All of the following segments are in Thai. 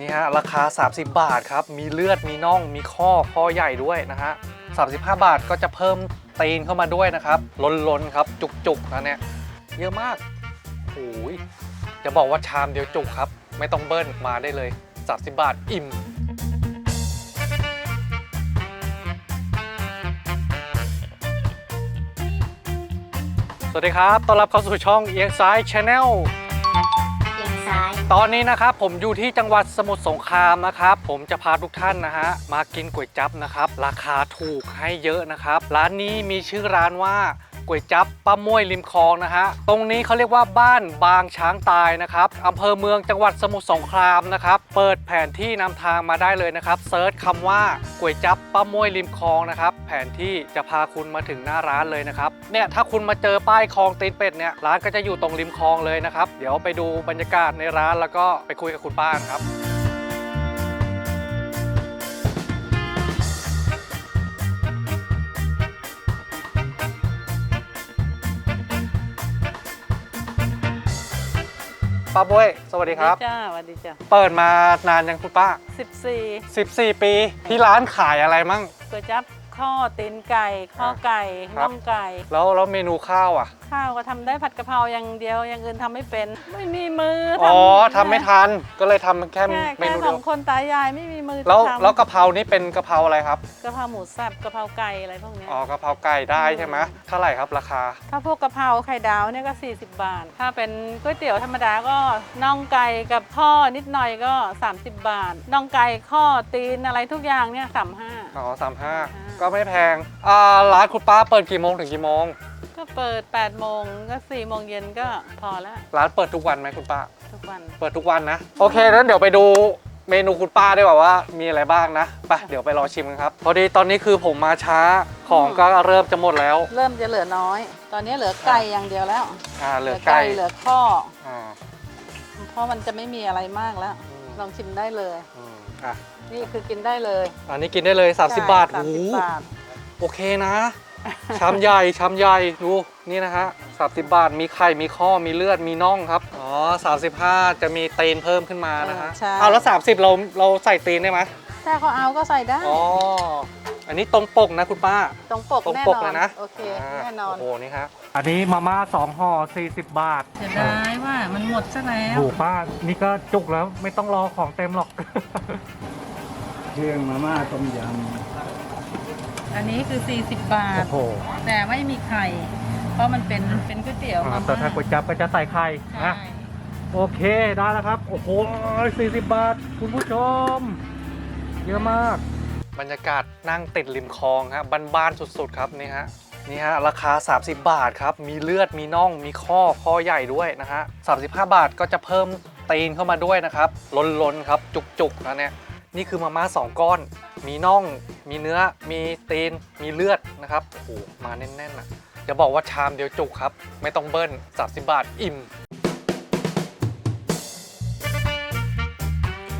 นี่ฮะราคา 30 บาทครับ มีเลือดมีน่องมีข้อข้อใหญ่ด้วยนะฮะ35 บาทก็จะเพิ่มตีนเข้ามาด้วยนะครับล้นๆครับจุกๆนะเนี่ยเยอะมากโอ้ยจะบอกว่าชามเดียวจุกครับ ไม่ต้องเบิ้ลมาได้เลย30บาทอิ่มสวัสดีครับ ต้อนรับเข้าสู่ช่องเอียงซ้ายช ตอนนี้นะครับผมอยู่ที่จังหวัดสมุทรสงครามนะครับ ผมจะพาทุกท่านนะฮะมากินก๋วยจั๊บนะครับ ราคาถูกให้เยอะนะครับ ร้านนี้มีชื่อร้านว่า ก๋วยจั๊บป้าม่วยริมคลองนะฮะ ตรงนี้เขาเรียกว่าบ้านบางช้างตายนะครับอำเภอเมืองจังหวัดสมุทรสงครามนะครับ เปิดแผนที่นำทางมาได้เลยนะครับ เซิร์ชคำว่าก๋วยจั๊บป้าม่วยริมคลองนะครับ แผนที่จะพาคุณมาถึงหน้าร้านเลยนะครับ เนี่ยถ้าคุณมาเจอป้ายคลองตีนเป็ดเนี่ย ร้านก็จะอยู่ตรงริมคลองเลยนะครับ เดี๋ยวไปดูบรรยากาศในร้านแล้วก็ไปคุยกับคุณป้าครับ ป้าบ้วยสวัสดีครับ จ้าสวัสดีจ้าเปิดมานานยังคุณป้า สิบสี่14 ปี ที่ร้านขายอะไรมั่ง ก๋วยจั๊บข้อตีนไก่ ข้อไก่ครับ น่องไก่ แล้วแล้วเมนูข้าวอะ ข้าวก็ทำได้ผัดกะเพราอย่างเดียวอย่างอื่นทำไม่เป็น ไม่มีมืออ๋อทำทำไม่ทันก็เลยทำแค่แค่เมแค่นูสเดีอยวงคนตายายไม่มีมือแล้วจะทำแล้วกะเพรานี่เป็นกะเพราอะไรครับกะเพราหมูสับกะเพราไก่อะไรพวกเนี้ยอ๋อกะเพราไก่ได้ใช่ไหมเท่าไหร่ครับราคา ถ้าพวกกะเพราไข่ดาวเนี่ยก็ 40 บาท ถ้าเป็นก๋วยเตี๋ยวธรรมดาก็น่องไก่กับข้อนิดหน่อยก็ 30 บาทน่องไก่ข้อตีนอะไรทุกอย่างเนี่ยสามห้า อ๋อสามห้าอ่าก็ไม่แพงอ่าร้านคุณป้าเปิดกี่โมงถึงกี่โมง ก็เปิด8โมงก็4โมงเย็นก็พอแล้ว ร้านเปิดทุกวันไหมคุณป้า ทุกวัน เปิดทุกวันนะ โอเคนั้นเดี๋ยวไปดูเมนูคุณป้าได้ว่าว่ามีอะไรบ้างนะไปเดี๋ยวไปรอชิมกันครับ พอดีตอนนี้คือผมมาช้าของก็เริ่มจะหมดแล้ว เริ่มจะเหลือน้อย ตอนนี้เหลือไก่อย่างเดียวแล้วอ่าเหลือไก่เหลือข้ออ่าเพราะมันจะไม่มีอะไรมากแล้วอืมลองชิมได้เลยอืมอะนี่คือกินได้เลย อันนี้กินได้เลย 30 บาทสามโอ้สิโหบบาท โอเคนะ ชามใหญ่ชามใหญ่ดูนี่นะฮะ30บาทมีไข่มีข้อมีเลือดมีน่องครับอ๋อ35จะมีตีนเพิ่มขึ้นมานะฮะใช่ เอาแล้ว30เราเราใส่ตีนได้ไหมถ้าเขาเอาก็ใส่ได้ อ๋ออันนี้ตรงปกนะคุณป้า ตรงปกตรงแน่ปนกอเลน ยนะโอเคแน่นอน โอ้โหนี่ฮะอันนี้มาม่าสองห่อ40 บาทเสียดายว่ามันหมดซะแล้ว โอ้ป้านี่ก็จุกแล้วไม่ต้องรอของเต็มหรอกเครื่องมาม่าต้มย อันนี้คือ 40 บาท โอ้โหแต่ไม่มีไข่ เพราะมันเป็นเป็นก๋วยเตี๋ยวอ่ามาแต่ถ้าก๋วยจั๊บก็จะใส่ไข่ใช่นะ โอเคได้แล้วครับ โอ้โห40 บาท คุณผู้ชม เยอะมาก บรรยากาศนั่งติดริมคลองครับบ้านๆสุดๆครับนี่ฮะนี่ฮะราคา 30 บาทครับ มีเลือดมีน่องมีข้อข้อใหญ่ด้วยนะฮะ35 บาทก็จะเพิ่มตีนเข้ามาด้วยนะครับ ล้นๆครับจุกๆนะเนี่ย นี่คือมาม่าสองก้อน มีน่อง มีเนื้อ มีตีน มีเลือดนะครับ โอ้โห มาแน่นๆนะจะบอกว่าชามเดียวจุกครับ ไม่ต้องเบิ้ล30บาทอิ่ม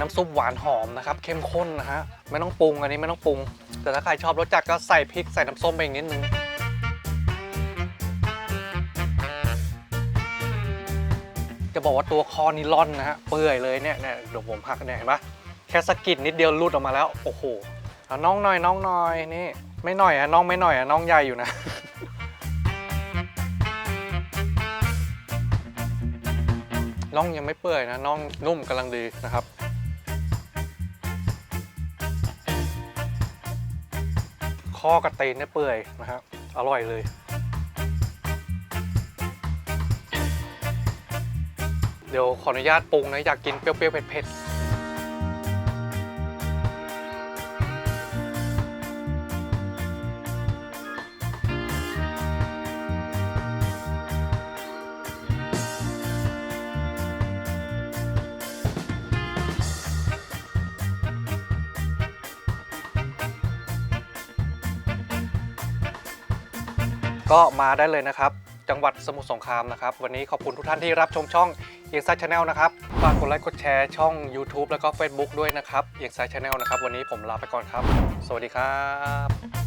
น้ำซุปหวานหอมนะครับ เข้มข้นนะฮะ ไม่ต้องปรุงอันนี้ไม่ต้องปรุง แต่ถ้าใครชอบรสจัดก็ใส่พริกใส่น้ำส้มไปอีกนิดนึงจะบอกว่าตัวคอนี่ร่อนนะฮะ เปื่อยเลยเนี่ยเนี่ยเดี๋ยวผมหักเนี่ยเห็นปะ ค่สะกิดนิดเดียวหลุดออกมาแล้วโอ้โหน้องหน่อยน้องหน่อยนี่ไม่หน่อยอะน้องไม่หน่อยอะน้องใหญ่อยู่นะน่องยังไม่เปื่อยนะน่องนุ่มกำลังดีนะครับข้อกระตีนเนี่ยเปื่อยนะครับอร่อยเลย เดี๋ยวขออนุญาตปรุงนะอยากกินเปรี้ยวๆเผ็ดๆ ก็มาได้เลยนะครับ จังหวัดสมุทรสงครามนะครับ วันนี้ขอบคุณทุกท่านที่รับชมช่องเอียงซ้ายชาแนลนะครับ ฝากกดไลค์กดแชร์ช่อง YouTube แล้วก็ Facebook ด้วยนะครับเอียงซ้ายชาแนลนะครับ วันนี้ผมลาไปก่อนครับ สวัสดีครับ